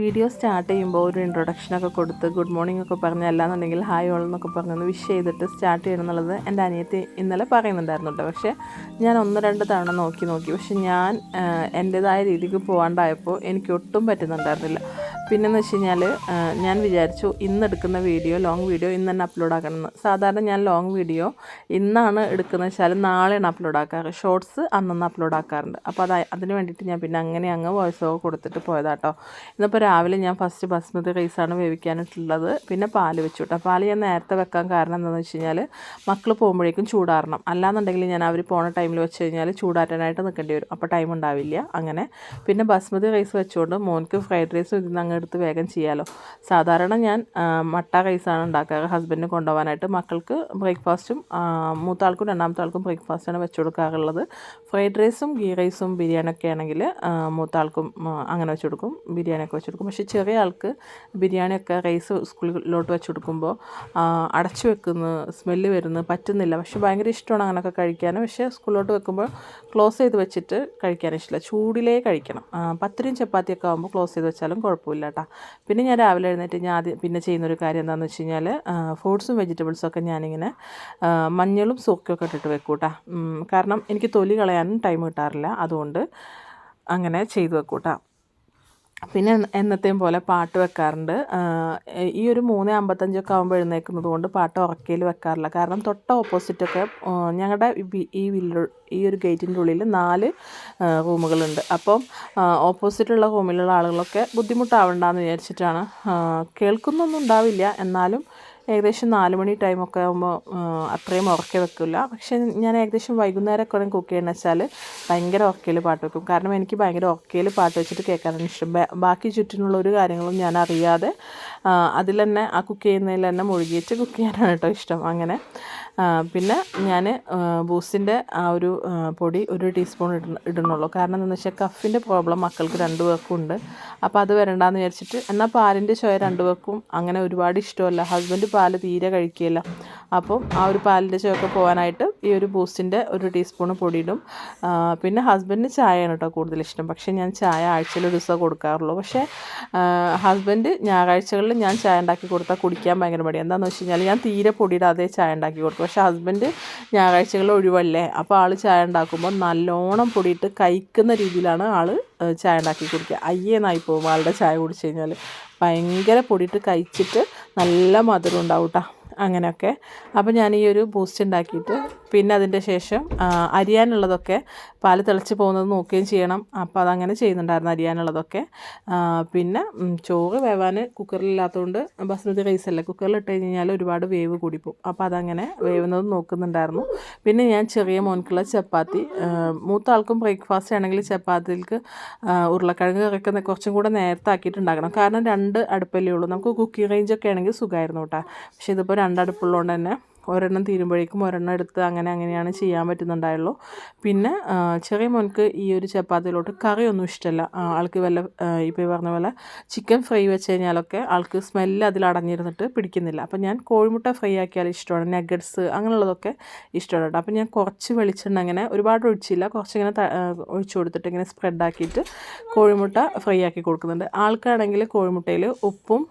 Video start ചെയ്യുമ്പോൾ ഒരു ഇൻട്രൊഡക്ഷനൊക്കെ കൊടുത്ത് ഗുഡ് മോർണിംഗ് ഒക്കെ പറഞ്ഞ് അല്ലാന്നുണ്ടെങ്കിൽ ഹായ് ഓൾ എന്നൊക്കെ പറഞ്ഞൊന്ന് വിഷ് ചെയ്തിട്ട് സ്റ്റാർട്ട് ചെയ്യണം എന്നുള്ളത് എന്റെ അനിയത്തി ഇന്നലെ പറയുന്നുണ്ടായിരുന്നു കേട്ടോ. പക്ഷേ ഞാൻ ഒന്ന് രണ്ട് തവണ നോക്കി നോക്കി. പക്ഷെ ഞാൻ എന്റെതായ രീതിക്ക് പോകാണ്ടായപ്പോൾ എനിക്ക് ഒട്ടും പറ്റുന്നുണ്ടായിരുന്നില്ല. പിന്നെന്ന് വെച്ച് കഴിഞ്ഞാൽ ഞാൻ വിചാരിച്ചു ഇന്ന് എടുക്കുന്ന വീഡിയോ ലോങ് വീഡിയോ ഇന്ന് തന്നെ അപ്ലോഡ് ആക്കണമെന്ന് സാധാരണ ഞാൻ ലോങ് വീഡിയോ ഇന്നാണ് എടുക്കുന്നത് വെച്ചാൽ നാളെയാണ് അപ്ലോഡ് ആക്കാറ്. ഷോർട്സ് അന്നന്ന് അപ്ലോഡ് ആക്കാറുണ്ട്. അപ്പോൾ അത് അതിന് വേണ്ടിയിട്ട് ഞാൻ പിന്നെ അങ്ങനെ അങ്ങ് വോയിസ് ഓവർ കൊടുത്തിട്ട് പോയതാട്ടോ. ഇന്നിപ്പോൾ രാവിലെ ഞാൻ ഫസ്റ്റ് ബസ്മതി റൈസാണ് വേവിക്കാനിട്ടുള്ളത്. പിന്നെ പാൽ വെച്ചു കേട്ടോ പാൽ ഞാൻ നേരത്തെ വെക്കാൻ കാരണം എന്താണെന്ന് വെച്ച് കഴിഞ്ഞാൽ മക്കൾ പോകുമ്പോഴേക്കും ചൂടാറണം. അല്ലാന്നുണ്ടെങ്കിൽ ഞാൻ അവർ പോണ ടൈമിൽ വെച്ച് കഴിഞ്ഞാൽ ചൂടാറ്റാനായിട്ട് നിൽക്കേണ്ടി വരും. അപ്പോൾ ടൈം ഉണ്ടാവില്ല. അങ്ങനെ. പിന്നെ ബസ്മതി റൈസ് വെച്ചുകൊണ്ട് മോൻക്ക് ഫ്രൈഡ് റൈസ് ഇതിന്ന് അങ്ങ് എടുത്ത് വേഗം ചെയ്യാമല്ലോ സാധാരണ ഞാൻ മട്ട റൈസാണ് ഉണ്ടാക്കാറ്. ഹസ്ബൻഡിന് കൊണ്ടുപോകാനായിട്ട് മക്കൾക്ക് ബ്രേക്ക്ഫാസ്റ്റും മൂത്ത ആൾക്കും രണ്ടാമത്തെ ആൾക്കും ബ്രേക്ക്ഫാസ്റ്റാണ് വെച്ച് കൊടുക്കാറുള്ളത്. ഫ്രൈഡ് റൈസും ഗീ റൈസും ബിരിയാണി ഒക്കെ ആണെങ്കിൽ മൂത്ത ആൾക്കും അങ്ങനെ വെച്ച് കൊടുക്കും. ബിരിയാണിയൊക്കെ വെച്ച് കൊടുക്കും. പക്ഷേ ചെറിയ ആൾക്ക് ബിരിയാണിയൊക്കെ റൈസ് സ്കൂളിലോട്ട് വെച്ച് കൊടുക്കുമ്പോൾ അടച്ചു വെക്കുന്നു സ്മെല്ല് വരുന്നു പറ്റുന്നില്ല. പക്ഷേ ഭയങ്കര ഇഷ്ടമാണ് അങ്ങനെയൊക്കെ കഴിക്കാൻ പക്ഷേ സ്കൂളിലോട്ട് വെക്കുമ്പോൾ ക്ലോസ് ചെയ്ത് വെച്ചിട്ട് കഴിക്കാൻ ഇഷ്ടമില്ല ചൂടിലേ കഴിക്കണം. പത്തിരിയും ചപ്പാത്തിയൊക്കെ ആകുമ്പോൾ ക്ലോസ് ചെയ്ത് വെച്ചാലും കുഴപ്പമില്ല. കേട്ടോ പിന്നെ ഞാൻ രാവിലെ എഴുന്നേറ്റ് ഞാൻ ആദ്യം പിന്നെ ചെയ്യുന്നൊരു കാര്യം എന്താണെന്ന് വെച്ച് കഴിഞ്ഞാൽ ഫ്രൂട്ട്സും വെജിറ്റബിൾസും ഒക്കെ ഞാനിങ്ങനെ മഞ്ഞളും സൂക്കൊക്കെ ഇട്ടിട്ട് വെക്കും കേട്ടോ കാരണം എനിക്ക് തൊലി കളയാനും ടൈം കിട്ടാറില്ല. അതുകൊണ്ട് അങ്ങനെ ചെയ്ത് വെക്കും കേട്ടോ പിന്നെ എന്ന- എന്നത്തെയും പോലെ പാട്ട് വെക്കാറുണ്ട്. ഈ ഒരു മൂന്ന് അമ്പത്തഞ്ചൊക്കെ ആകുമ്പോൾ എഴുന്നേൽക്കുന്നത് കൊണ്ട് പാട്ട് ഉറക്കയിൽ വെക്കാറില്ല. കാരണം തൊട്ട ഓപ്പോസിറ്റൊക്കെ ഞങ്ങളുടെ ഈ വില്ല ഈ ഒരു ഗേറ്റിന്റെ ഉള്ളിൽ നാല് റൂമുകളുണ്ട്. അപ്പം ഓപ്പോസിറ്റുള്ള റൂമിലുള്ള ആളുകളൊക്കെ ബുദ്ധിമുട്ടാവണ്ടെന്ന് വിചാരിച്ചിട്ടാണ് കേൾക്കുന്നൊന്നും ഉണ്ടാവില്ല. എന്നാലും ഏകദേശം നാല് മണി ടൈമൊക്കെ ആകുമ്പോൾ അത്രയും ഉറക്കെ വെക്കില്ല പക്ഷെ ഞാൻ ഏകദേശം വൈകുന്നേരമൊക്കെ കുക്ക് ചെയ്യണമെന്ന് വെച്ചാൽ ഭയങ്കര ഉറക്കയിൽ പാട്ട് വെക്കും. കാരണം എനിക്ക് ഭയങ്കര ഉറക്കയിൽ പാട്ട് വെച്ചിട്ട് കേൾക്കാനാണ് ഇഷ്ടം. ബാക്കി ചുറ്റിനുള്ള ഒരു കാര്യങ്ങളും ഞാൻ അറിയാതെ അതിൽ തന്നെ ആ കുക്ക് ചെയ്യുന്നതിൽ തന്നെ മുഴുകിയിട്ട് കുക്ക് ചെയ്യാനാണ് കേട്ടോ ഇഷ്ടം. അങ്ങനെ പിന്നെ ഞാൻ ബൂസ്റ്റിന്റെ ആ ഒരു പൊടി ഒരു ടീസ്പൂൺ ഇട ഇടുന്നുള്ളൂ കാരണം എന്താണെന്ന് വെച്ചാൽ കഫിന്റെ പ്രോബ്ലം മക്കൾക്ക് രണ്ട് പേർക്കും ഉണ്ട് അപ്പോൾ അത് വരണ്ടാന്ന് വിചാരിച്ചിട്ട് എന്നാൽ പാലിന്റെ ചോയ രണ്ട് പേർക്കും അങ്ങനെ ഒരുപാട് ഇഷ്ടമല്ല. ഹസ്ബൻഡ് പാൽ തീരെ കഴിക്കുകയില്ല അപ്പം ആ ഒരു പാലിന്റെ ചോയൊക്കെ പോകാനായിട്ട് ഈ ഒരു ബൂസ്റ്റിന്റെ ഒരു ടീസ്പൂൺ പൊടിയിടും. പിന്നെ ഹസ്ബൻഡിന് ചായയാണ് കേട്ടോ കൂടുതൽ ഇഷ്ടം. പക്ഷേ ഞാൻ ചായ ആഴ്ചയിൽ ഒരു ദിവസം കൊടുക്കാറുള്ളൂ. പക്ഷേ ഹസ്ബൻഡ് ഞായറാഴ്ചകളിൽ ഞാൻ ചായ ഉണ്ടാക്കി കൊടുത്താൽ കുടിക്കാൻ ഭയങ്കര മടി എന്താണെന്ന് വെച്ച് കഴിഞ്ഞാൽ ഞാൻ തീരെ പൊടിയിടാതെ ചായ ഉണ്ടാക്കി കൊടുക്കും. പക്ഷേ ഹസ്ബൻഡ് ഞായറാഴ്ചകളിൽ ഒഴിവല്ലേ? അപ്പോൾ ആൾ ചായ ഉണ്ടാക്കുമ്പോൾ നല്ലോണം പൊടിയിട്ട് കഴിക്കുന്ന രീതിയിലാണ് ആൾ ചായ ഉണ്ടാക്കി കുടിക്കുക. അയ്യേന്നായി പോകും ആളുടെ ചായ കുടിച്ച് കഴിഞ്ഞാൽ ഭയങ്കര പൊടിയിട്ട് കഴിച്ചിട്ട് നല്ല മധുരം ഉണ്ടാവും കേട്ടോ അങ്ങനെയൊക്കെ. അപ്പോൾ ഞാൻ ഈ ഒരു ബൂസ്റ്റ് ഉണ്ടാക്കിയിട്ട് പിന്നെ അതിന്റെ ശേഷം അരിയാനുള്ളതൊക്കെ പാൽ തിളച്ച് പോകുന്നത് നോക്കുകയും ചെയ്യണം. അപ്പോൾ അതങ്ങനെ ചെയ്യുന്നുണ്ടായിരുന്നു അരിയാനുള്ളതൊക്കെ. പിന്നെ ചോറ് വേവാൻ കുക്കറിലില്ലാത്തതുകൊണ്ട് ബസ്മതി റൈസ് അല്ലേ കുക്കറിൽ ഇട്ട് കഴിഞ്ഞാൽ ഒരുപാട് വേവ് കൂടി പോകും. അപ്പോൾ അതങ്ങനെ വേവുന്നത് നോക്കുന്നുണ്ടായിരുന്നു. പിന്നെ ഞാൻ ചെറിയ മോൻക്കുള്ള ചപ്പാത്തി മൂത്ത ആൾക്കും ബ്രേക്ക്ഫാസ്റ്റ് ആണെങ്കിൽ ചപ്പാത്തിക്ക് ഉരുളക്കിഴങ്ങ് കറിക്കുന്ന കുറച്ചും കൂടെ നേരത്തെ ആക്കിയിട്ടുണ്ടാക്കണം. കാരണം രണ്ട് അടുപ്പല്ലേ ഉള്ളൂ. നമുക്ക് കുക്കിംഗ് റേഞ്ചൊക്കെ ആണെങ്കിൽ സുഖമായിരുന്നു കേട്ടോ. പക്ഷേ ഇതിപ്പോൾ രണ്ടടുപ്പുള്ളതുകൊണ്ട് തന്നെ ഒരെണ്ണം തീരുമ്പോഴേക്കും ഒരെണ്ണം എടുത്ത് അങ്ങനെ അങ്ങനെയാണ് ചെയ്യാൻ പറ്റുന്നുണ്ടായുള്ളൂ. പിന്നെ ചെറിയ മോൻക്ക് ഈ ഒരു ചപ്പാത്തിയിലോട്ട് കറിയൊന്നും ഇഷ്ടമല്ല ആൾക്ക് വല്ല ഇപ്പോൾ ഈ പറഞ്ഞ പോലെ ചിക്കൻ ഫ്രൈ വെച്ച് കഴിഞ്ഞാലൊക്കെ ആൾക്ക് സ്മെല്ല് അതിൽ അടഞ്ഞിരുന്നിട്ട് പിടിക്കുന്നില്ല. അപ്പം ഞാൻ കോഴിമുട്ട ഫ്രൈ ആക്കിയാൽ ഇഷ്ടമാണ് നഗറ്റ്സ് അങ്ങനെയുള്ളതൊക്കെ ഇഷ്ടമാണ് കേട്ടോ. അപ്പം ഞാൻ കുറച്ച് വെളിച്ചെണ്ണ അങ്ങനെ ഒരുപാട് ഒഴിച്ചില്ല. കുറച്ചിങ്ങനെ ഒഴിച്ചു കൊടുത്തിട്ട് ഇങ്ങനെ സ്പ്രെഡ് ആക്കിയിട്ട് കോഴിമുട്ട ഫ്രൈ ആക്കി കൊടുക്കുന്നുണ്ട്. ആൾക്കാണെങ്കിൽ കോഴിമുട്ടയിൽ ഉപ്പും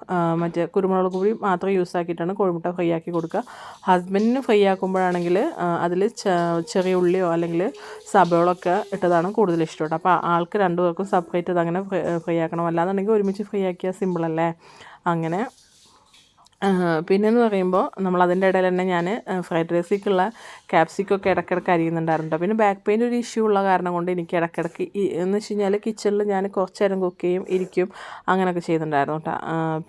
മറ്റേ കുരുമുളക് പൊടി മാത്രം യൂസ് ആക്കിയിട്ടാണ് കോഴിമുട്ട ഫ്രൈ ആക്കി കൊടുക്കുക. ഹസ്ബൻഡിന് ഫ്രൈ ആക്കുമ്പോഴാണെങ്കിൽ അതിൽ ചെറിയ ഉള്ളിയോ അല്ലെങ്കിൽ സബോളൊക്കെ ഇട്ടതാണ് കൂടുതൽ ഇഷ്ടം അപ്പോൾ ആൾക്ക് രണ്ടു പേർക്കും സെപ്പറേറ്റ് അതങ്ങനെ അങ്ങനെ ഫ്രൈ ആക്കണം അല്ലാന്നുണ്ടെങ്കിൽ ഒരുമിച്ച് ഫ്രൈ ആക്കിയാൽ സിമ്പിളല്ലേ അങ്ങനെ പിന്നെന്ന് പറയുമ്പോൾ നമ്മൾ അതിന്റെ ഇടയിൽ തന്നെ ഞാൻ ഫ്രൈഡ് റൈസിലേക്കുള്ള ക്യാപ്സിക്കൊക്കെ ഇടയ്ക്കിടയ്ക്ക് അരിയുന്നുണ്ടായിരുന്നു. പിന്നെ ബാക്ക് പെയിൻ ഒരു ഇഷ്യൂ ഉള്ള കാരണം കൊണ്ട് എനിക്ക് ഇടയ്ക്കിടയ്ക്ക് എന്ന് വെച്ച് കഴിഞ്ഞാൽ കിച്ചണിൽ ഞാൻ കുറച്ച് നേരം കുക്ക് ചെയ്യും ഇരിക്കും അങ്ങനെയൊക്കെ ചെയ്യുന്നുണ്ടായിരുന്നു കേട്ടോ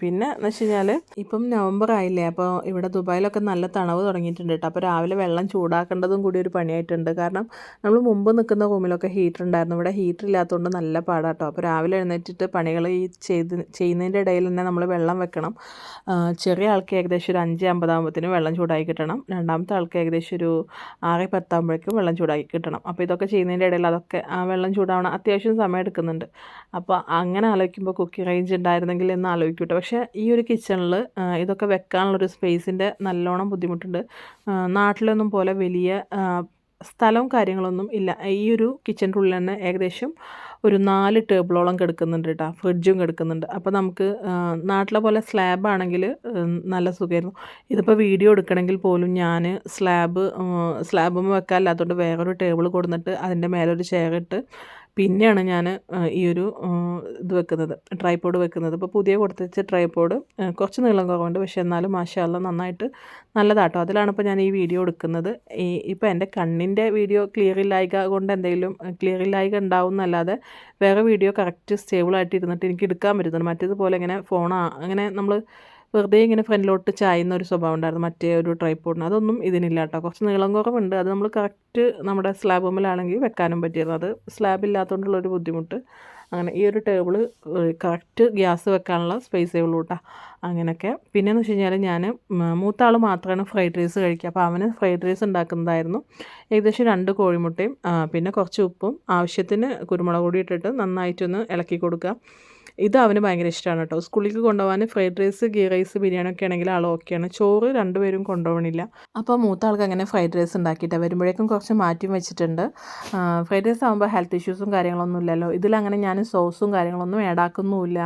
പിന്നെ എന്ന് വെച്ച് കഴിഞ്ഞാൽ ഇപ്പം നവംബർ ആയില്ലേ അപ്പോൾ ഇവിടെ ദുബായിലൊക്കെ നല്ല തണവ് തുടങ്ങിയിട്ടുണ്ട് കേട്ടോ അപ്പോൾ രാവിലെ വെള്ളം ചൂടാക്കേണ്ടതും കൂടി ഒരു പണിയായിട്ടുണ്ട്. കാരണം നമ്മൾ മുമ്പ് നിൽക്കുന്ന റൂമിലൊക്കെ ഹീറ്റർ ഉണ്ടായിരുന്നു. ഇവിടെ ഹീറ്റർ ഇല്ലാത്തതുകൊണ്ട് നല്ല പാടാട്ടോ അപ്പോൾ രാവിലെ എഴുന്നേറ്റിട്ട് പണികൾ ഈ ചെയ്ത് ചെയ്യുന്നതിന്റെ ഇടയിൽ തന്നെ നമ്മൾ വെള്ളം വെക്കണം. ചെറിയ ആൾക്ക് ഏകദേശം ഒരു അഞ്ച് അമ്പതാകുമ്പോഴത്തേനും വെള്ളം ചൂടാക്കി കിട്ടണം. രണ്ടാമത്തെ ആൾക്ക് ഏകദേശം ഒരു ആറ് പത്താകുമ്പോഴേക്കും വെള്ളം ചൂടാക്കി കിട്ടണം. അപ്പോൾ ഇതൊക്കെ ചെയ്യുന്നതിന്റെ ഇടയിൽ അതൊക്കെ ആ വെള്ളം ചൂടാവണം അത്യാവശ്യം സമയം എടുക്കുന്നുണ്ട്. അപ്പോൾ അങ്ങനെ ആലോചിക്കുമ്പോൾ കുക്കിംഗ് റേഞ്ച് ഉണ്ടായിരുന്നെങ്കിൽ എന്ന് ആലോചിക്കൂട്ടോ. പക്ഷേ ഈ ഒരു കിച്ചണിൽ ഇതൊക്കെ വെക്കാനുള്ളൊരു സ്പേസിന്റെ നല്ലോണം ബുദ്ധിമുട്ടുണ്ട്. നാട്ടിലൊന്നും പോലെ വലിയ സ്ഥലവും കാര്യങ്ങളൊന്നും ഇല്ല. ഈ ഒരു കിച്ചന്റെ ഉള്ളിൽ തന്നെ ഏകദേശം ഒരു നാല് ടേബിളോളം കിടക്കുന്നുണ്ട് കേട്ടോ ഫ്രിഡ്ജും കിടക്കുന്നുണ്ട്. അപ്പോൾ നമുക്ക് നാട്ടിലെ പോലെ സ്ലാബ് ആണെങ്കിൽ നല്ല സുഖമായിരുന്നു ഇതിപ്പോൾ വീഡിയോ എടുക്കണമെങ്കിൽ പോലും ഞാൻ സ്ലാബ് സ്ലാബും വെക്കാനില്ലാത്തതുകൊണ്ട് വേറൊരു ടേബിൾ കൊടുന്നിട്ട് അതിന്റെ മേലൊരു ചെയർ ഇട്ട് പിന്നെയാണ് ഞാൻ ഈ ഒരു ഇത് വെക്കുന്നത് ട്രൈപോഡ് വെക്കുന്നത്. ഇപ്പോൾ പുതിയ കൊടുത്തുവെച്ച ട്രൈപോഡ് കുറച്ച് നീളം കുറവുണ്ട്. പക്ഷേ എന്നാലും മാഷാല്ല നന്നായിട്ട് നല്ലതാട്ടോ. അതിലാണ് ഇപ്പോൾ ഞാൻ ഈ വീഡിയോ എടുക്കുന്നത്. ഈ ഇപ്പോൾ എന്റെ കണ്ണിന്റെ വീഡിയോ ക്ലിയർ ഇല്ലായ്ക കൊണ്ട് എന്തെങ്കിലും ക്ലിയർ ഇല്ലായ്ക ഉണ്ടാവും എന്നല്ലാതെ വേറെ വീഡിയോ കറക്റ്റ് സ്റ്റേബിളായിട്ട് ഇരുന്നിട്ട് എനിക്ക് എടുക്കാൻ പറ്റുന്നുണ്ട് മറ്റേതുപോലെ ഇങ്ങനെ ഫോണാ അങ്ങനെ നമ്മൾ വെറുതെ ഇങ്ങനെ ഫ്രണ്ടിലോട്ട് ചായുന്ന ഒരു സ്വഭാവം ഉണ്ടായിരുന്നു. മറ്റേ ഒരു ട്രൈപ്പോഡിന് അതൊന്നും ഇതിനില്ല കേട്ടോ. കുറച്ച് നീളം കുറവുണ്ട്. അത് നമ്മൾ കറക്റ്റ് നമ്മുടെ സ്ലാബ് മുമ്പിലാണെങ്കിൽ വെക്കാനും പറ്റിയിരുന്നു. അത് സ്ലാബ് ഇല്ലാത്തതുകൊണ്ടുള്ള ഒരു ബുദ്ധിമുട്ട്. അങ്ങനെ ഈ ഒരു ടേബിൾ കറക്റ്റ് ഗ്യാസ് വെക്കാനുള്ള സ്പേസേ ഉള്ളൂ കേട്ടോ. അങ്ങനെയൊക്കെ. പിന്നെയെന്ന് വെച്ച് കഴിഞ്ഞാൽ ഞാൻ മൂത്ത ആൾ മാത്രമാണ് ഫ്രൈഡ് റൈസ് കഴിക്കുക. അപ്പോൾ അവന് ഫ്രൈഡ് റൈസ് ഉണ്ടാക്കുന്നതായിരുന്നു. ഏകദേശം രണ്ട് കോഴിമുട്ടയും പിന്നെ കുറച്ച് ഉപ്പും ആവശ്യത്തിന് കുരുമുളക് പൊടി ഇട്ടിട്ട് നന്നായിട്ടൊന്ന് ഇളക്കി കൊടുക്കുക. ഇത് അവന് ഭയങ്കര ഇഷ്ടമാണ് കേട്ടോ. സ്കൂളിലേക്ക് കൊണ്ടുപോകാൻ fried rice ghee rice biryani ഒക്കെ ആണെങ്കിൽ ആൾ ഓക്കെയാണ് ചോറ് രണ്ടുപേരും കൊണ്ടുപോകണില്ല. അപ്പോൾ മൂത്ത ആൾക്ക് അങ്ങനെ ഫ്രൈഡ് റൈസ് ഉണ്ടാക്കിയിട്ട്. വരുമ്പോഴേക്കും കുറച്ച് മാറ്റി വെച്ചിട്ടുണ്ട്. ഫ്രൈഡ് റൈസ് ആകുമ്പോൾ ഹെൽത്ത് ഇഷ്യൂസും കാര്യങ്ങളൊന്നും ഇല്ലല്ലോ. ഇതിലങ്ങനെ ഞാൻ സോസും കാര്യങ്ങളൊന്നും ആഡ് ആഡാക്കുന്നുമില്ല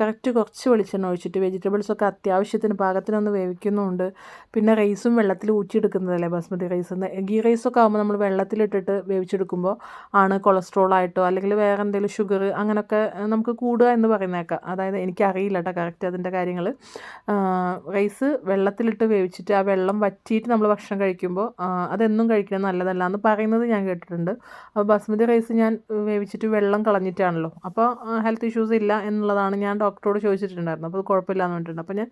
കറക്റ്റ് കുറച്ച് വെളിച്ചെണ്ണ ഒഴിച്ചിട്ട് വെജിറ്റബിൾസ് ഒക്കെ അത്യാവശ്യത്തിന് പാകത്തിനൊന്ന് വേവിക്കുന്നുമുണ്ട്. പിന്നെ റൈസും വെള്ളത്തിൽ ഊറ്റിയെടുക്കുന്നതല്ലേ ബസ്മതി റൈസ് ഗീ റൈസൊക്കെ ആകുമ്പോൾ നമ്മൾ വെള്ളത്തിലിട്ടിട്ട് വേവിച്ചെടുക്കുമ്പോൾ ആണ് കൊളസ്ട്രോൾ ആയിട്ടോ അല്ലെങ്കിൽ വേറെ എന്തെങ്കിലും ഷുഗർ അങ്ങനെയൊക്കെ നമുക്ക് കൂടുക എന്ന് പറയുന്നേക്കാം. അതായത് എനിക്കറിയില്ല കേട്ടോ കറക്റ്റ് അതിന്റെ കാര്യങ്ങൾ. റൈസ് വെള്ളത്തിലിട്ട് വേവിച്ചിട്ട് ആ വെള്ളം വറ്റിയിട്ട് നമ്മൾ ഭക്ഷണം കഴിക്കുമ്പോൾ അതെന്നും കഴിക്കുന്നത് നല്ലതല്ല എന്ന് പറയുന്നത് ഞാൻ കേട്ടിട്ടുണ്ട്. അപ്പോൾ ബസ്മതി റൈസ് ഞാൻ വേവിച്ചിട്ട് വെള്ളം കളഞ്ഞിട്ടാണല്ലോ. അപ്പോൾ ഹെൽത്ത് ഇഷ്യൂസ് ഇല്ല എന്നുള്ളതാണ് ഞാൻ ഡോക്ടറോട് ചോദിച്ചിട്ടുണ്ടായിരുന്നു അപ്പോൾ അത് കുഴപ്പമില്ല എന്ന് പറഞ്ഞിട്ടുണ്ട്. അപ്പോൾ ഞാൻ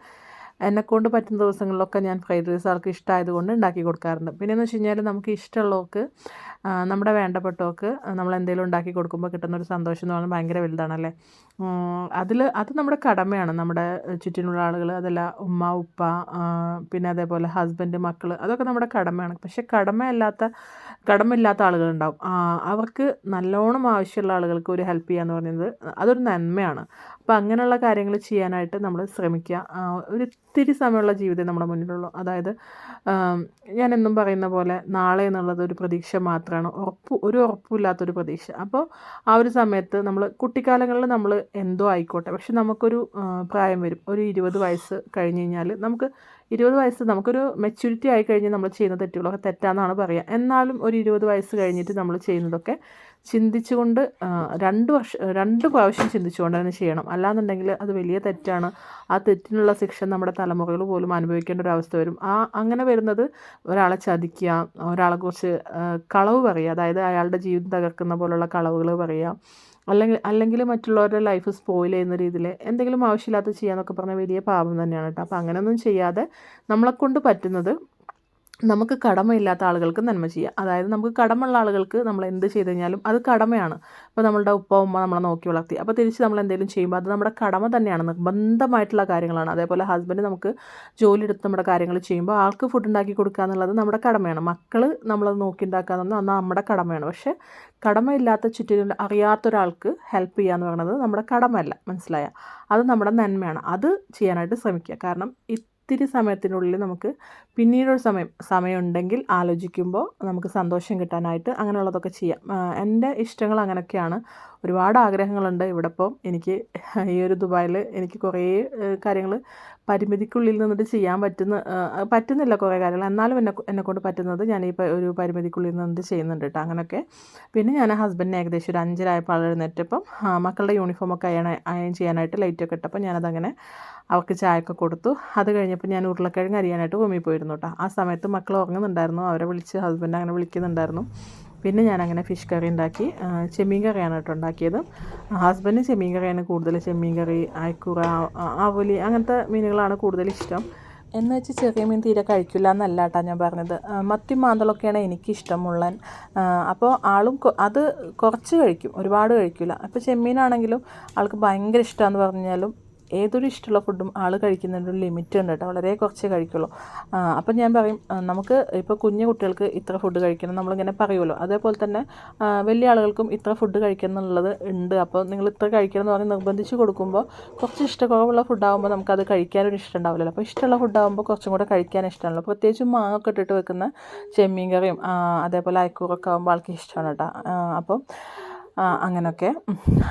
എന്നെക്കൊണ്ട് പറ്റുന്ന ദിവസങ്ങളിലൊക്കെ ഞാൻ ഫ്രൈഡ് റൈസ് ആൾക്ക് ഇഷ്ടമായതുകൊണ്ട് ഉണ്ടാക്കി കൊടുക്കാറുണ്ട്. പിന്നെയെന്ന് വെച്ച് കഴിഞ്ഞാൽ നമുക്ക് ഇഷ്ടമുള്ളവർക്ക് നമ്മുടെ വേണ്ടപ്പെട്ടവർക്ക് നമ്മൾ എന്തെങ്കിലും ഉണ്ടാക്കി കൊടുക്കുമ്പോൾ കിട്ടുന്ന ഒരു സന്തോഷം എന്ന് പറഞ്ഞാൽ ഭയങ്കര വലുതാണല്ലേ? അതിൽ അത് നമ്മുടെ കടമയാണ്. നമ്മുടെ ചുറ്റിനുള്ള ആളുകൾ അതല്ല ഉമ്മ ഉപ്പ പിന്നെ അതേപോലെ ഹസ്ബൻഡ് മക്കൾ അതൊക്കെ നമ്മുടെ കടമയാണ്. പക്ഷെ കടമയല്ലാത്ത കടമില്ലാത്ത ആളുകളുണ്ടാവും. അവർക്ക് നല്ലോണം ആവശ്യമുള്ള ആളുകൾക്ക് ഒരു ഹെൽപ്പ് ചെയ്യുക എന്ന് പറയുന്നത് അതൊരു നന്മയാണ്. അപ്പോൾ അങ്ങനെയുള്ള കാര്യങ്ങൾ ചെയ്യാനായിട്ട് നമ്മൾ ശ്രമിക്കുക. ഒരു ഇത്തിരി സമയമുള്ള ജീവിതം നമ്മുടെ മുന്നിലുള്ളൂ. അതായത് ഞാൻ എന്നും പറയുന്ന പോലെ നാളെ എന്നുള്ളത് ഒരു പ്രതീക്ഷ മാത്രമാണ്. ഉറപ്പ് ഒരു ഉറപ്പില്ലാത്തൊരു പ്രതീക്ഷ. അപ്പോൾ ആ ഒരു സമയത്ത് നമ്മൾ കുട്ടിക്കാലങ്ങളിൽ നമ്മൾ എന്തോ ആയിക്കോട്ടെ. പക്ഷെ നമുക്കൊരു പ്രായം വരും. ഒരു ഇരുപത് വയസ്സ് കഴിഞ്ഞ് കഴിഞ്ഞാൽ നമുക്ക് ഇരുപത് വയസ്സ് നമുക്കൊരു മെച്യൂരിറ്റി ആയി കഴിഞ്ഞ് നമ്മൾ ചെയ്യുന്ന തെറ്റുകളൊക്കെ തെറ്റാന്നാണ് പറയുക എന്നാലും ഒരു ഇരുപത് വയസ്സ് കഴിഞ്ഞിട്ട് നമ്മൾ ചെയ്യുന്നതൊക്കെ ചിന്തിച്ചുകൊണ്ട് രണ്ട് വർഷം രണ്ട് പ്രാവശ്യം ചിന്തിച്ചുകൊണ്ട് തന്നെ ചെയ്യണം. അല്ലാന്നുണ്ടെങ്കിൽ അത് വലിയ തെറ്റാണ്. ആ തെറ്റിനുള്ള ശിക്ഷ നമ്മുടെ തലമുറകൾ പോലും അനുഭവിക്കേണ്ട ഒരു അവസ്ഥ വരും. ആ അങ്ങനെ വരുന്നത് ഒരാളെ ചതിക്കുക ഒരാളെ കുറിച്ച് കളവ് പറയുക. അതായത് അയാളുടെ ജീവിതം തകർക്കുന്ന പോലുള്ള കളവുകൾ പറയുക. അല്ലെങ്കിൽ അല്ലെങ്കിൽ മറ്റുള്ളവരുടെ ലൈഫ് സ്പോയിൽ ചെയ്യുന്ന രീതിയിൽ എന്തെങ്കിലും ആവശ്യമില്ലാത്ത ചെയ്യാന്നൊക്കെ പറഞ്ഞാൽ വലിയ പാപം തന്നെയാണ് കേട്ടോ. അപ്പോൾ അങ്ങനെയൊന്നും ചെയ്യാതെ നമ്മളെക്കൊണ്ട് പറ്റുന്നത് നമുക്ക് കടമയില്ലാത്ത ആളുകൾക്ക് നന്മ ചെയ്യുക അതായത് നമുക്ക് കടമുള്ള ആളുകൾക്ക് നമ്മൾ എന്ത് ചെയ്ത് കഴിഞ്ഞാലും അത് കടമയാണ്. അപ്പോൾ നമ്മളുടെ ഉപ്പ ഉമ്മ നമ്മളെ നോക്കി വളർത്തി. അപ്പോൾ തിരിച്ച് നമ്മൾ എന്തെങ്കിലും ചെയ്യുമ്പോൾ അത് നമ്മുടെ കടമ തന്നെയാണ്. നിർബന്ധമായിട്ടുള്ള കാര്യങ്ങളാണ്. അതേപോലെ ഹസ്ബൻഡ് നമുക്ക് ജോലി എടുത്ത് നമ്മുടെ കാര്യങ്ങൾ ചെയ്യുമ്പോൾ ആൾക്ക് ഫുഡ് ഉണ്ടാക്കി കൊടുക്കുക എന്നുള്ളത് നമ്മുടെ കടമയാണ്. മക്കൾ നമ്മളത് നോക്കി ഉണ്ടാക്കുക എന്നത് നമ്മുടെ കടമയാണ്. പക്ഷേ കടമയില്ലാത്ത ചുറ്റിനും അറിയാത്തൊരാൾക്ക് ഹെൽപ്പ് ചെയ്യുക എന്ന് പറയുന്നത് നമ്മുടെ കടമല്ല മനസ്സിലായ? അത് നമ്മുടെ നന്മയാണ്. അത് ചെയ്യാനായിട്ട് ശ്രമിക്കുക. കാരണം ഇത്തിരി സമയത്തിനുള്ളിൽ നമുക്ക് പിന്നീടൊരു സമയം സമയമുണ്ടെങ്കിൽ ആലോചിക്കുമ്പോൾ നമുക്ക് സന്തോഷം കിട്ടാനായിട്ട് അങ്ങനെയുള്ളതൊക്കെ ചെയ്യാം. എന്റെ ഇഷ്ടങ്ങൾ അങ്ങനെയൊക്കെയാണ്. ഒരുപാട് ആഗ്രഹങ്ങളുണ്ട് ഇവിടെ ഇപ്പം എനിക്ക് ഈ ഒരു ദുബായിൽ എനിക്ക് കുറേ കാര്യങ്ങൾ പരിമിതിക്കുള്ളിൽ നിന്നിട്ട് ചെയ്യാൻ പറ്റുന്ന പറ്റുന്നില്ല കുറേ കാര്യങ്ങൾ. എന്നാലും എന്നെ എന്നെക്കൊണ്ട് പറ്റുന്നത് ഞാൻ ഈ ഒരു പരിമിതിക്കുള്ളിൽ നിന്നിട്ട് ചെയ്യുന്നുണ്ട് കേട്ടോ അങ്ങനെയൊക്കെ. പിന്നെ ഞാൻ ഹസ്ബൻഡിനെ ഏകദേശം ഒരു അഞ്ചരായപ്പോൾ എഴുന്നേറ്റപ്പം മക്കളുടെ യൂണിഫോമൊക്കെ അയൺ അയൺ ചെയ്യാനായിട്ട് ലൈറ്റൊക്കെ ഇട്ടപ്പോൾ ഞാനതങ്ങനെ അവർക്ക് ചായയൊക്കെ കൊടുത്തു. അത് കഴിഞ്ഞപ്പോൾ ഞാൻ ഉരുളക്കിഴങ്ങ് അരിയാനായിട്ട് ഭൂമിയിൽ പോയിരുന്നു കേട്ടോ. ആ സമയത്ത് മക്കൾ ഉറങ്ങുന്നുണ്ടായിരുന്നു. അവരെ വിളിച്ച് ഹസ്ബൻഡ് അങ്ങനെ വിളിക്കുന്നുണ്ടായിരുന്നു. പിന്നെ ഞാൻ അങ്ങനെ ഫിഷ് കറി ഉണ്ടാക്കി ചെമ്മീൻ കറിയാണ് കേട്ടോ ഉണ്ടാക്കിയത്. ഹസ്ബൻഡ് ചെമ്മീൻ കറിയാണ് കൂടുതൽ ചെമ്മീൻ കറി അയക്കൂറ അവലി അങ്ങനത്തെ മീനുകളാണ് കൂടുതൽ ഇഷ്ടം. എന്ന് വെച്ച് ചെറിയ മീൻ തീരെ കഴിക്കില്ല എന്നല്ല കേട്ടോ ഞാൻ പറഞ്ഞത്. മത്തി മാന്തളൊക്കെയാണ് എനിക്കിഷ്ടം മുള്ളൻ. അപ്പോൾ ആളും അത് കുറച്ച് കഴിക്കും. ഒരുപാട് കഴിക്കില്ല. അപ്പോൾ ചെമ്മീനാണെങ്കിലും ആൾക്ക് ഭയങ്കര ഇഷ്ടമാണെന്ന് പറഞ്ഞാലും ഏതൊരു ഇഷ്ടമുള്ള ഫുഡും ആൾ കഴിക്കുന്നതിന്റെ ഒരു ലിമിറ്റ് ഉണ്ട് കേട്ടോ. വളരെ കുറച്ചേ കഴിക്കുള്ളൂ. അപ്പം ഞാൻ പറയും നമുക്ക് ഇപ്പോൾ കുഞ്ഞു കുട്ടികൾക്ക് ഇത്ര ഫുഡ് കഴിക്കണം നമ്മളിങ്ങനെ പറയുമല്ലോ. അതേപോലെ തന്നെ വലിയ ആളുകൾക്കും ഇത്ര ഫുഡ് കഴിക്കണം എന്നുള്ളത് ഉണ്ട്. അപ്പോൾ നിങ്ങൾ ഇത്ര കഴിക്കണം എന്ന് പറഞ്ഞ് നിർബന്ധിച്ച് കൊടുക്കുമ്പോൾ കുറച്ച് ഇഷ്ടക്കുറവുള്ള ഫുഡാകുമ്പോൾ നമുക്കത് കഴിക്കാനൊരു ഇഷ്ടം ഉണ്ടാവില്ലല്ലോ. അപ്പോൾ ഇഷ്ടമുള്ള ഫുഡാകുമ്പോൾ കുറച്ചും കൂടെ കഴിക്കാൻ ഇഷ്ടമാണല്ലോ. പ്രത്യേകിച്ച് മാങ്ങൊക്കെ ഇട്ടിട്ട് വെക്കുന്ന ചെമ്മീൻ കറിയും അതേപോലെ അയക്കൂറൊക്കെ ആകുമ്പോൾ ആൾക്ക് ഇഷ്ടമാണ് കേട്ടോ. അപ്പം അങ്ങനെയൊക്കെ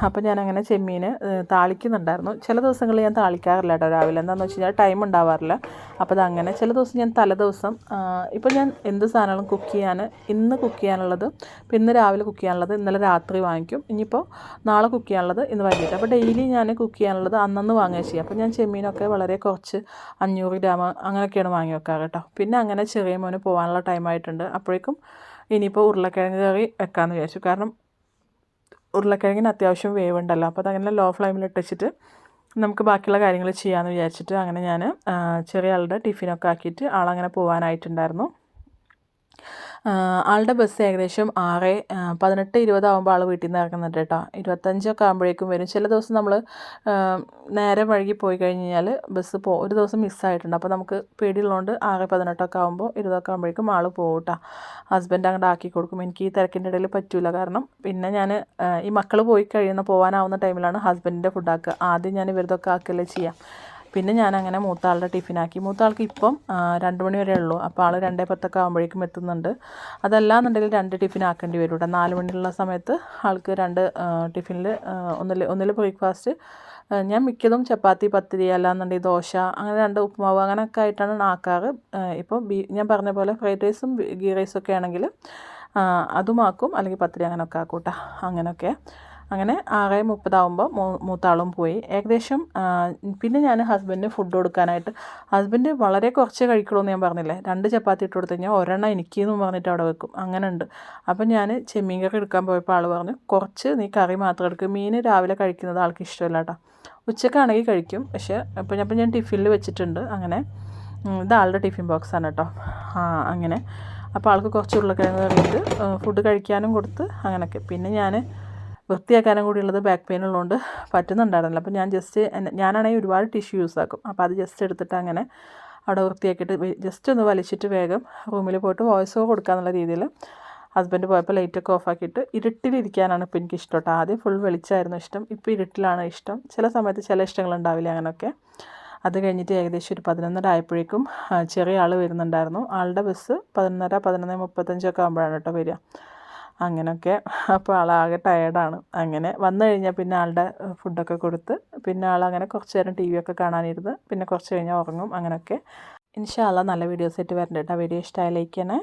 അപ്പോൾ ഞാൻ അങ്ങനെ ചെമ്മീൻ താളിക്കുന്നുണ്ടായിരുന്നു. ചില ദിവസങ്ങളിൽ ഞാൻ താളിക്കാറില്ല കേട്ടോ രാവിലെ. എന്താണെന്ന് വെച്ച് കഴിഞ്ഞാൽ ടൈം ഉണ്ടാവാറില്ല. അപ്പോൾ അതങ്ങനെ ചില ദിവസം ഞാൻ തല ദിവസം ഇപ്പോൾ ഞാൻ എന്ത് സാധനങ്ങളും കുക്ക് ചെയ്യാൻ ഇന്ന് കുക്ക് ചെയ്യാനുള്ളത് പിന്നെ രാവിലെ കുക്ക് ചെയ്യാനുള്ളത് ഇന്നലെ രാത്രി വാങ്ങിക്കും. ഇനിയിപ്പോൾ നാളെ കുക്ക് ചെയ്യാനുള്ളത് ഇന്ന് വൈകിട്ട്. അപ്പോൾ ഡെയിലി ഞാൻ കുക്ക് ചെയ്യാനുള്ളത് അന്നന്ന് വാങ്ങുക ചെയ്യുക. അപ്പോൾ ഞാൻ ചെമ്മീനൊക്കെ വളരെ കുറച്ച് അഞ്ഞൂറ് ഗ്രാം അങ്ങനെയൊക്കെയാണ് വാങ്ങി വെക്കാറ് കേട്ടോ. പിന്നെ അങ്ങനെ ചെറിയ മോന് പോകാനുള്ള ടൈമായിട്ടുണ്ട് അപ്പോഴേക്കും ഇനിയിപ്പോൾ ഉരുളക്കിഴങ്ങ് കറി വെക്കാമെന്ന് വിചാരിച്ചു. കാരണം ഉരുളക്കിഴങ്ങിന് അത്യാവശ്യം വേവുണ്ടല്ലോ. അപ്പോൾ അതങ്ങനെ ലോ ഫ്ലെയിമിൽ ഇട്ടിച്ചിട്ട് നമുക്ക് ബാക്കിയുള്ള കാര്യങ്ങൾ ചെയ്യാമെന്ന് വിചാരിച്ചിട്ട് അങ്ങനെ ഞാൻ ചെറിയ ആളുടെ ടിഫിനൊക്കെ ആക്കിയിട്ട് ആളങ്ങനെ പോകാനായിട്ടുണ്ടായിരുന്നു ആളുടെ ബസ് ഏകദേശം ആറ് പതിനെട്ട് ഇരുപതാകുമ്പോൾ ആൾ വീട്ടിൽ നിന്ന് ഇറങ്ങുന്നുണ്ട് കേട്ടോ. ഇരുപത്തഞ്ചൊക്കെ ആകുമ്പോഴേക്കും വരും. ചില ദിവസം നമ്മൾ നേരെ വഴുകി പോയി കഴിഞ്ഞാൽ ബസ് പോ ഒരു ദിവസം മിസ്സായിട്ടുണ്ട് അപ്പോൾ നമുക്ക് പേടിയുള്ളതുകൊണ്ട് ആറ് പതിനെട്ടൊക്കെ ആകുമ്പോൾ ഇരുപതൊക്കെ ആകുമ്പോഴേക്കും ആൾ പോകും കേട്ടോ. ഹസ്ബൻഡ് അങ്ങോട്ട് ആക്കി കൊടുക്കും. എനിക്ക് ഈ തിരക്കിന്റെ ഇടയിൽ പറ്റൂല. കാരണം പിന്നെ ഞാൻ ഈ മക്കൾ പോയി കഴിയുന്ന പോകാനാവുന്ന ടൈമിലാണ് ഹസ്ബൻഡിന്റെ ഫുഡ് ആക്കുക. ആദ്യം ഞാൻ ഇവരതൊക്കെ ആക്കുകയല്ലേ ചെയ്യാം. പിന്നെ ഞാൻ അങ്ങനെ മൂത്ത ടിഫിനാക്കി. മൂത്ത ആൾക്ക് ഇപ്പം രണ്ട് മണി വരെ ഉള്ളൂ. അപ്പോൾ ആൾ രണ്ടേ പത്തൊക്കെ ആകുമ്പോഴേക്കും എത്തുന്നുണ്ട്. അതല്ലാന്നുണ്ടെങ്കിൽ രണ്ട് ടിഫിൻ ആക്കേണ്ടി വരും കേട്ടോ നാല് മണിയുള്ള സമയത്ത് ആൾക്ക് രണ്ട് ടിഫിനിൽ ഒന്നിൽ ഒന്നിൽ ബ്രേക്ക്ഫാസ്റ്റ്. ഞാൻ മിക്കതും ചപ്പാത്തി പത്തിരി അല്ലാന്നുണ്ടെങ്കിൽ ദോശ അങ്ങനെ രണ്ട് ഉപ്പുമാവ് അങ്ങനെയൊക്കെ ആയിട്ടാണ് ആക്കാറ്. ഇപ്പോൾ ബീ ഞാൻ പറഞ്ഞ പോലെ ഫ്രൈഡ് റൈസും ഗീ റൈസും ഒക്കെ ആണെങ്കിൽ അതുമാക്കും അല്ലെങ്കിൽ പത്തിരി അങ്ങനെയൊക്കെ ആക്കൂട്ടാ കേട്ടോ. അങ്ങനെയൊക്കെ. അങ്ങനെ ആകെ മുപ്പതാവുമ്പോൾ മൂത്താളും പോയി. ഏകദേശം പിന്നെ ഞാൻ ഹസ്ബൻഡിന് ഫുഡ് കൊടുക്കാനായിട്ട് ഹസ്ബൻഡ് വളരെ കുറച്ച് കഴിക്കുള്ളൂ എന്ന് ഞാൻ പറഞ്ഞില്ലേ? രണ്ട് ചപ്പാത്തി ഇട്ട് കൊടുത്തു കഴിഞ്ഞാൽ ഒരെണ്ണം എനിക്ക് എന്ന് പറഞ്ഞിട്ട് അവിടെ വെക്കും. അങ്ങനെ ഉണ്ട് അപ്പം ഞാൻ ചെമ്മീൻ കറി എടുക്കാൻ പോയപ്പോൾ ആൾ പറഞ്ഞു കുറച്ച് നീ കറി മാത്രം എടുക്കും. മീൻ രാവിലെ കഴിക്കുന്നത് ആൾക്ക് ഇഷ്ടമല്ല കേട്ടോ ഉച്ചക്കാണെങ്കിൽ കഴിക്കും. പക്ഷേ അപ്പം അപ്പം ഞാൻ ടിഫിനിൽ വെച്ചിട്ടുണ്ട്. അങ്ങനെ ഇത് ആളുടെ ടിഫിൻ ബോക്സാണ് കേട്ടോ ആ അങ്ങനെ. അപ്പോൾ ആൾക്ക് കുറച്ച് ഉരുളക്കിഴങ്ങ് കറിയിട്ട് ഫുഡ് കഴിക്കാനും കൊടുത്ത് അങ്ങനെയൊക്കെ പിന്നെ ഞാൻ വൃത്തിയാക്കാനും കൂടി ഉള്ളത് ബാക്ക് പെയിൻ ഉള്ളതുകൊണ്ട് പറ്റുന്നുണ്ടായിരുന്നില്ല. അപ്പോൾ ഞാൻ ജസ്റ്റ് ഞാനാണെങ്കിൽ ഒരുപാട് ടിഷ്യൂ യൂസ് ആക്കും. അപ്പോൾ അത് ജസ്റ്റ് എടുത്തിട്ട് അങ്ങനെ അവിടെ വൃത്തിയാക്കിയിട്ട് ജസ്റ്റ് ഒന്ന് വലിച്ചിട്ട് വേഗം റൂമിൽ പോയിട്ട് വോയിസ് ഓഫ് കൊടുക്കാന്നുള്ള രീതിയിൽ ഹസ്ബൻഡ് പോയപ്പോൾ ലൈറ്റൊക്കെ ഓഫാക്കിയിട്ട് ഇരുട്ടിലിരിക്കാനാണ് ഇപ്പോൾ എനിക്ക് ഇഷ്ടം കേട്ടോ ആദ്യം ഫുൾ വെളിച്ചമായിരുന്നു ഇഷ്ടം. ഇപ്പോൾ ഇരുട്ടിലാണ് ഇഷ്ടം. ചില സമയത്ത് ചില ഇഷ്ടങ്ങൾ ഉണ്ടാവില്ല അങ്ങനെയൊക്കെ അത് കഴിഞ്ഞിട്ട് ഏകദേശം ഒരു പതിനൊന്നര ആയപ്പോഴേക്കും ചെറിയ ആൾ വരുന്നുണ്ടായിരുന്നു. ആളുടെ ബസ് പതിനൊന്നര പതിനൊന്ന് മുപ്പത്തഞ്ചൊക്കെ ആകുമ്പോഴാണ് കേട്ടോ വരിക. അങ്ങനെയൊക്കെ അപ്പോൾ ആളാകെ ടയേർഡാണ് അങ്ങനെ വന്നു കഴിഞ്ഞാൽ പിന്നെ ആളുടെ ഫുഡൊക്കെ കൊടുത്ത് പിന്നെ ആളങ്ങനെ കുറച്ച് നേരം ടി വി ഒക്കെ കാണാനിരുന്ന് പിന്നെ കുറച്ച് കഴിഞ്ഞാൽ ഉറങ്ങും അങ്ങനെയൊക്കെ ഇൻഷാല്ല നല്ല വീഡിയോസ് ആയിട്ട് വരണ്ട കേട്ടോ വീഡിയോ ഇഷ്ടമായി ലൈക്ക് ചെയ്യണേ.